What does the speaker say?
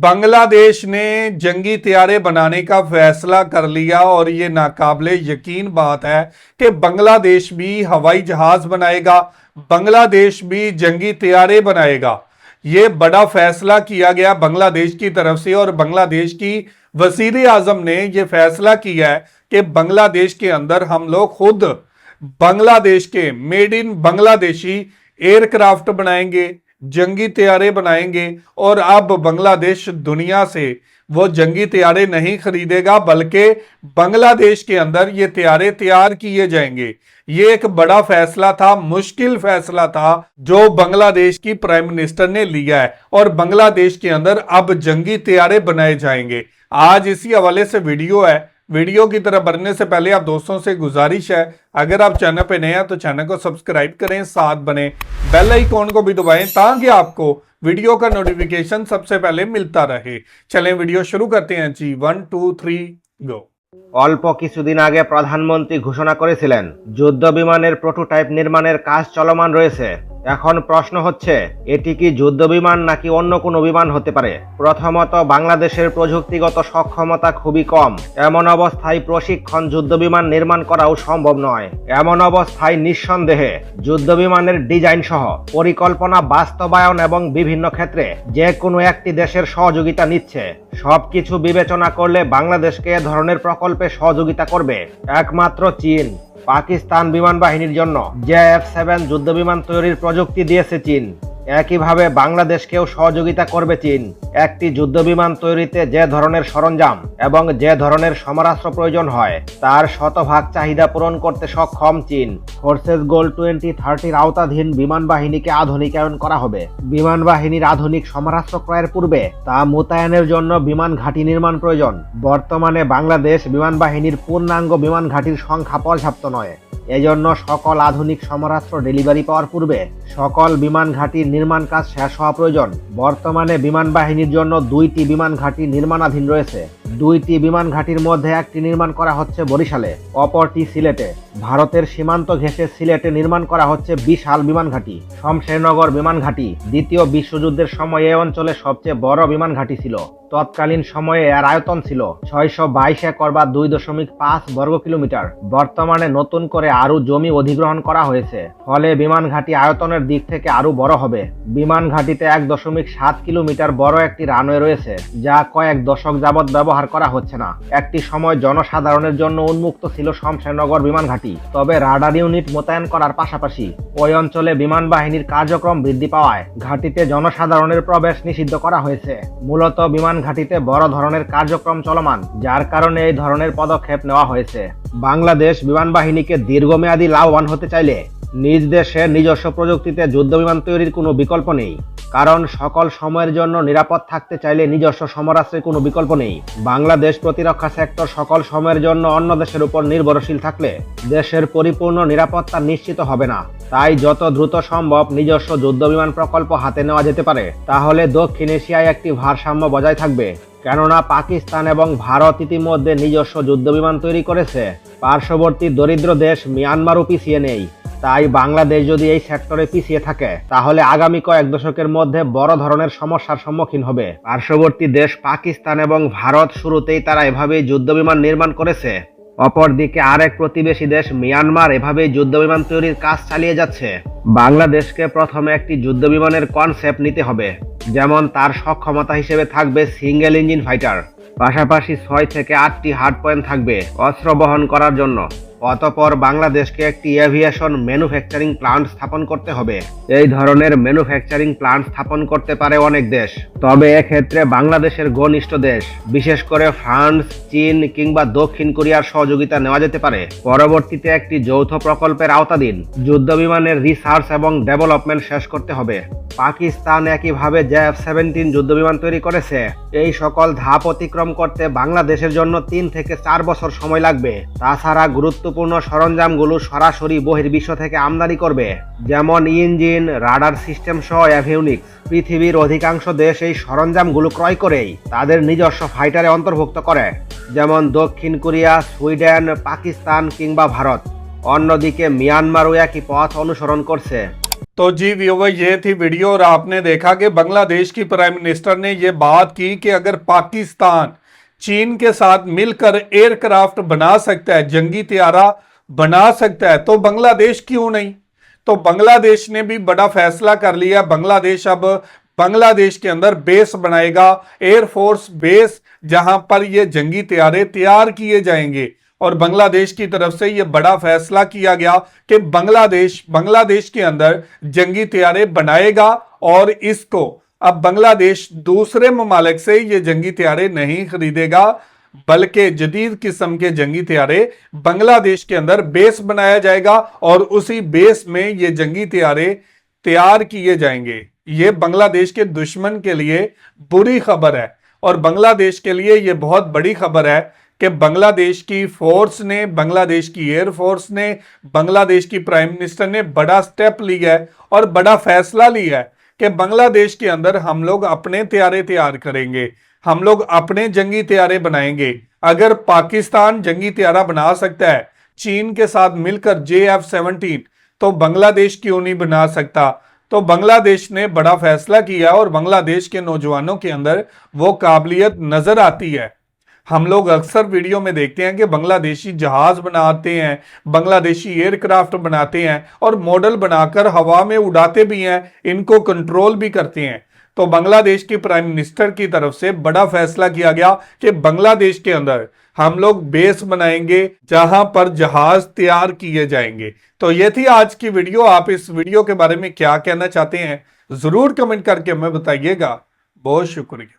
बांग्लादेश ने जंगी तैयारे बनाने का फैसला कर लिया और ये नाकाबले यकीन बात है कि बांग्लादेश भी हवाई जहाज़ बनाएगा, बांग्लादेश भी जंगी तैयारे बनाएगा। ये बड़ा फैसला किया गया बांग्लादेश की तरफ़ से और बांग्लादेश की वज़ीर आज़म ने यह फैसला किया है कि बांग्लादेश के अंदर हम लोग खुद बांग्लादेश के मेड इन बांग्लादेशी एयरक्राफ्ट बनाएँगे। जंगी तैयारे बनाएँगे और अब बांग्लादेश दुनिया से वो जंगी तैयारे नहीं खरीदेगा, बल्कि बांग्लादेश के अंदर ये तैयारे तैयार किए जाएँगे। ये एक बड़ा फैसला था, मुश्किल फैसला था, जो बांग्लादेश की प्राइम मिनिस्टर ने लिया है और बांग्लादेश के अंदर अब जंगी तैयारे बनाए जाएँगे। आज इसी हवाले से वीडियो है वीडियो की तरफ बढ़ने से पहले आप दोस्तों से गुजारिश है अगर आप चैनल पे नए हैं तो चैनल को सब्सक्राइब करें साथ बने बेल आइकॉन को भी दबाएं ताकि आपको वीडियो का नोटिफिकेशन सबसे पहले मिलता रहे चलें वीडियो शुरू करते हैं जी वन टू थ्री गो অল্প কিছুদিন আগে প্রধানমন্ত্রী ঘোষণা করেছিলেন যুদ্ধ বিমানের প্রোটোটাইপ নির্মাণের কাজ চলমান রয়েছে এখন প্রশ্ন হচ্ছে, এটি কি যুদ্ধ বিমান নাকি অন্য কোনো বিমান হতে পারে? প্রথমত, বাংলাদেশের প্রযুক্তিগত সক্ষমতা খুবই কম। এমন অবস্থায় প্রশিক্ষণ যুদ্ধ বিমান নির্মাণ করাও সম্ভব নয়। এমন অবস্থায় নিঃসন্দেহে যুদ্ধ বিমানের ডিজাইন সহ পরিকল্পনা বাস্তবায়ন এবং বিভিন্ন ক্ষেত্রে যে কোনো একটি দেশের সহযোগিতা নিচ্ছে। সবকিছু বিবেচনা করলে বাংলাদেশকে এ ধরনের প্রকল্পে সহযোগিতা করবে একমাত্র চীন। পাকিস্তান বিমান বাহিনীর জন্য জে এফ সেভেন যুদ্ধ বিমান তৈরির প্রযুক্তি দিয়েছে চীন। একইভাবে বাংলাদেশকেও সহযোগিতা করবে চীন। একটি যুদ্ধ বিমান তৈরিতে যে ধরনের সরঞ্জাম এবং যে ধরনের সমরাস্ত্র প্রয়োজন হয়, তার শতভাগ চাহিদা পূরণ করতে সক্ষম চীন। ফোর্সেস গোল টোয়েন্টি থার্টির আওতাধীন বিমান বাহিনীকে আধুনিকায়ন করা হবে। বিমান বাহিনীর আধুনিক সমরাস্ত্র ক্রয়ের পূর্বে তা মোতায়েনের জন্য বিমান ঘাঁটি নির্মাণ প্রয়োজন। বর্তমানে বাংলাদেশ বিমান বাহিনীর পূর্ণাঙ্গ বিমান ঘাঁটির সংখ্যা পর্যাপ্ত নয়। এজন্য সকল আধুনিক সমরাস্ত্র ডেলিভারি পাওয়ার পূর্বে সকল বিমান ঘাঁটির নির্মাণ কাজ শেষ হওয়া প্রয়োজন। বর্তমানে বিমান বাহিনীর জন্য দুইটি বিমান ঘাঁটি নির্মাণাধীন রয়েছে। দুইটি বিমান ঘাঁটির মধ্যে একটি নির্মাণ করা হচ্ছে বরিশালে, অপরটি সিলেটে। ভারতের সীমান্ত ঘেঁষে সিলেটে নির্মাণ করা হচ্ছে বিশাল বিমান ঘাঁটি। শমশেরনগর বিমান ঘাঁটি, দ্বিতীয় বিশ্বযুদ্ধের সময় এই অঞ্চলে সবচেয়ে বড় বিমান ঘাঁটি ছিল। তৎকালীন সময়ে এর আয়তন ছিল ছয়শো বাইশ একর বা দুই দশমিক পাঁচ বর্গ কিলোমিটার। বর্তমানে নতুন করে আরও জমি অধিগ্রহণ করা হয়েছে। ফলে বিমান ঘাঁটি আয়তনের দিক থেকে আরও বড় হবে। বিমান ঘাঁটিতে এক দশমিক সাত কিলোমিটার বড় একটি রানওয়ে রয়েছে, যা কয়েক দশক যাবৎ ব্যবহার করা হচ্ছে না। একটি সময় জনসাধারণের জন্য উন্মুক্ত ছিল শমশেরনগর বিমান ঘাঁটি। তবে রাডার ইউনিট মোতায়েন করার পাশাপাশি ওই অঞ্চলে বিমান বাহিনীর কার্যক্রম বৃদ্ধি পাওয়ায় ঘাঁটিতে জনসাধারণের প্রবেশ নিষিদ্ধ করা হয়েছে। মূলত বিমান ঘাঁটিতে বড় ধরনের কার্যক্রম চলমান, যার কারণে এই ধরনের পদক্ষেপ নেওয়া হয়েছে। বাংলাদেশ বিমান বাহিনীকে দীর্ঘমেয়াদী লাভবান হতে চাইলে নিজ দেশে নিজস্ব প্রযুক্তিতে যুদ্ধ বিমান তৈরির কোনো বিকল্প নেই। কারণ সকল সময়ের জন্য নিরাপদ থাকতে চাইলে নিজস্ব সমরাস্ত্রের কোনো বিকল্প নেই। বাংলাদেশ প্রতিরক্ষা সেক্টর সকল সময়ের জন্য অন্য দেশের উপর নির্ভরশীল থাকলে দেশের পরিপূর্ণ নিরাপত্তা নিশ্চিত হবে না। তাই যত দ্রুত সম্ভব নিজস্ব যুদ্ধ বিমান প্রকল্প হাতে নেওয়া যেতে পারে। তাহলে দক্ষিণ এশিয়ায় একটি ভারসাম্য বজায় থাকবে। কেননা পাকিস্তান এবং ভারত ইতিমধ্যে নিজস্ব যুদ্ধ বিমান তৈরি করেছে। পার্শ্ববর্তী দরিদ্র দেশ মিয়ানমারও পিছিয়ে নেই। তাই বাংলাদেশ যদি এই সেক্টরে পিছিয়ে থাকে, তাহলে আগামী কয়েক দশকের মধ্যে বড় ধরনের সমস্যার সম্মুখীন হবে। পার্শ্ববর্তী দেশ পাকিস্তান এবং ভারত শুরুতেই তারা এভাবেই যুদ্ধবিমান নির্মাণ করেছে। অপরদিকে আরেক প্রতিবেশী দেশ মিয়ানমার এভাবেই যুদ্ধবিমান তৈরির কাজ চালিয়ে যাচ্ছে। বাংলাদেশকে প্রথমে একটি যুদ্ধবিমানের কনসেপ্ট নিতে হবে, যেমন তার সক্ষমতা হিসেবে থাকবে সিঙ্গেল ইঞ্জিন ফাইটার পাশাপাশি ছয় থেকে আটটি হার্ড পয়েন্ট থাকবে, অস্ত্র বহন করার জন্য। অতপর বাংলাদেশকে একটি এভিয়েশন ম্যানুফ্যাকচারিং প্লান্ট স্থাপন করতে হবে। এই ধরনের ম্যানুফ্যাকচারিং প্লান্ট স্থাপন করতে পারে অনেক দেশ। তবে এক্ষেত্রে বাংলাদেশের ঘনিষ্ঠ দেশ, বিশেষ করে ফ্রান্স, চীন কিংবা দক্ষিণ কোরিয়ার সহযোগিতা নেওয়া যেতে পারে। পরবর্তীতে একটি যৌথ প্রকল্পের আওতাধীন যুদ্ধ বিমানের রিসার্চ এবং ডেভেলপমেন্ট শেষ করতে হবে। পাকিস্তান একইভাবে জে এফ সেভেন্টিন যুদ্ধবিমান তৈরি করেছে। এই সকল ধাপ অতিক্রম করতে বাংলাদেশের জন্য তিন থেকে চার বছর সময় লাগবে। তাছাড়া গুরুত্বপূর্ণ সরঞ্জামগুলো সরাসরি বহির্বিশ্ব থেকে আমদানি করবে যেমন ইঞ্জিন রাডার সিস্টেম সহ অ্যাভিউনিক্স পৃথিবীর অধিকাংশ দেশ এই সরঞ্জামগুলো ক্রয় করেই তাদের নিজস্ব ফাইটারে অন্তর্ভুক্ত করে যেমন দক্ষিণ কোরিয়া সুইডেন পাকিস্তান কিংবা ভারত অন্যদিকে মিয়ানমারও একই পথ অনুসরণ করছে तो जी व्यूवर ये थी वीडियो और आपने देखा कि बांग्लादेश की प्राइम मिनिस्टर ने ये बात की कि अगर पाकिस्तान चीन के साथ मिलकर एयरक्राफ्ट बना सकता है, जंगी त्यारा बना सकता है। तो बांग्लादेश क्यों नहीं? तो बांग्लादेश ने भी बड़ा फैसला कर लिया बांग्लादेश अब बांग्लादेश के अंदर बेस बनाएगा एयरफोर्स बेस, जहाँ पर ये जंगी त्यारे तैयार किए जाएँगे। और बांग्लादेश की तरफ़ से ये बड़ा फैसला किया गया कि बांग्लादेश बांग्लादेश के अंदर जंगी त्यारे बनाएगा और इसको अब बांग्लादेश दूसरे ममालिक से ये जंगी त्यारे नहीं खरीदेगा, बल्कि जदीद किस्म के जंगी त्यारे बांग्लादेश के अंदर बेस बनाया जाएगा और उसी बेस में ये जंगी त्यारे तैयार किए जाएँगे। ये बांग्लादेश के दुश्मन के लिए बुरी खबर है और बांग्लादेश के लिए ये बहुत बड़ी खबर है कि बांग्लादेश की फोर्स ने, बांग्लादेश की एयरफोर्स ने, बांग्लादेश की प्राइम मिनिस्टर ने बड़ा स्टेप लिया है और बड़ा फैसला लिया है कि बांग्लादेश के अंदर हम लोग अपने त्यारे तैयार करेंगे, हम लोग अपने जंगी त्यारे बनाएँगे। अगर पाकिस्तान जंगी त्यारा बना सकता है, चीन के साथ मिलकर जे एफ़ सेवनटीन तो बांग्लादेश क्यों नहीं बना सकता? तो बांग्लादेश ने बड़ा फैसला किया और बांग्लादेश के नौजवानों के अंदर वो काबिलियत नज़र आती है। हम लोग अक्सर वीडियो में देखते हैं कि बांग्लादेशी जहाज़ बनाते हैं, बांग्लादेशी एयरक्राफ्ट बनाते हैं और मॉडल बनाकर हवा में उड़ाते भी हैं, इनको कंट्रोल भी करते हैं। तो बांग्लादेश की प्राइम मिनिस्टर की तरफ़ से बड़ा फैसला किया गया कि बांग्लादेश के अंदर हम लोग बेस बनाएँगे, जहाँ पर जहाज़ तैयार किए जाएँगे। तो ये थी आज की वीडियो। आप इस वीडियो के बारे में क्या कहना चाहते हैं, ज़रूर कमेंट करके हमें बताइएगा। बहुत शुक्रिया।